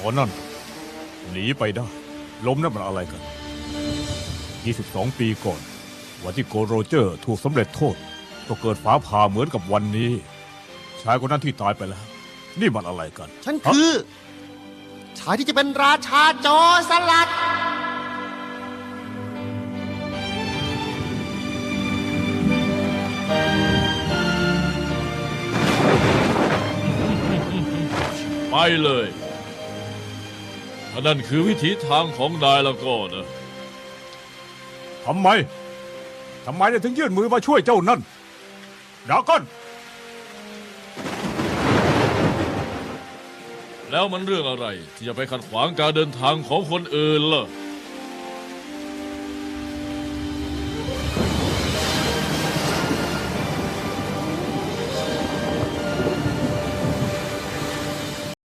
อ๋อนั่น หนีไปได้ ล้มนั่นมันอะไรกัน 22 ปีก่อน วันที่โกโรเจอร์ถูกสำเร็จโทษ ก็เกิดฟ้าผ่าเหมือนกับวันนี้ ชายคนนั้นที่ตายไปแล้ว นี่มันอะไรกันฉันคือ ชายที่จะเป็นราชาโจรสลัด ไปเลย ถ้านั่นคือวิถีทางของนายแล้วก็นะทำไม ทำไมเนี่ยถึงยื่นมือมาช่วยเจ้านั่นดราก้อนแล้วมันเรื่องอะไร ที่จะไปขัดขวางการเดินทางของคนอื่นล่ะ